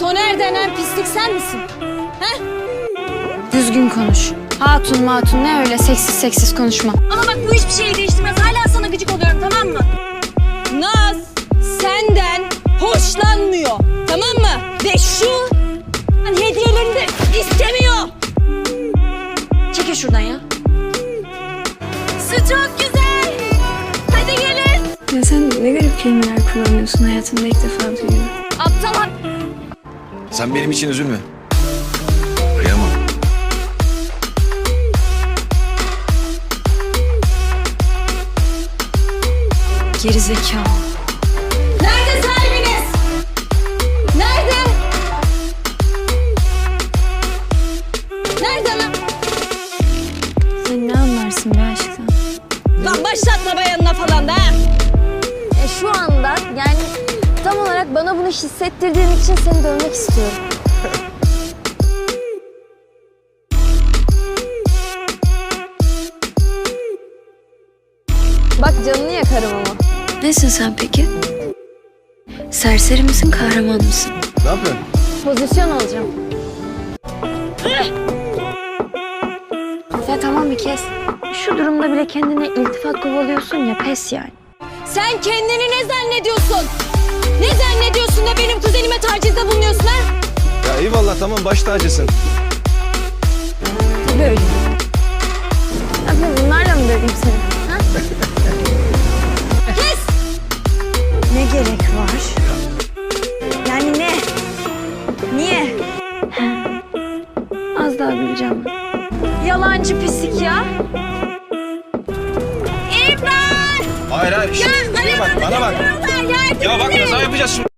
Soner denen pislik sen misin? He? Düzgün konuş. Hatun matun ne öyle seksiz seksiz konuşma. Ama bak bu hiçbir şeyi değiştirmez. Hala sana gıcık oluyorum tamam mı? Naz senden hoşlanmıyor. Tamam mı? Ve şu hani hediyelerini de istemiyor. Çekil şuradan ya. Su çok güzel. Hadi gelin. Ya sen ne garip kelimeler kullanıyorsun hayatımda ilk defa duyuyorum. Aptal. Sen benim için üzülme. Kıyamam. Geri zekalı. Nerede sahibiniz? Nerede? Nerede lan? Sen ne anlarsın be aşktan? Lan başlatma bayanına falan da ha. E, şu anda yani olarak bana bunu hissettirdiğin için seni dövmek istiyorum. Bak canını yakarım ama. Nesin sen peki? Serseri misin kahraman mısın? Ne yapıyorsun? Pozisyon alacağım. Ya tamam bir kez. Şu durumda bile kendine iltifat kovalıyorsun ya pes yani. Sen kendini ne zannediyorsun? Ne zannediyorsun da benim kuzenime tacizde bulunuyorsun ha? Ya eyvallah tamam baş tacısın. Tabii öyle. Abi bunlarla mı döveyim seni? Ha? Kes! Ne gerek var? Yani ne? Niye? Az daha güleceğim. Yalancı pislik ya. İmran! Hayır hayır. şşt, Ya bana bak bana bak. Ya bak kaza yapacağız şimdi.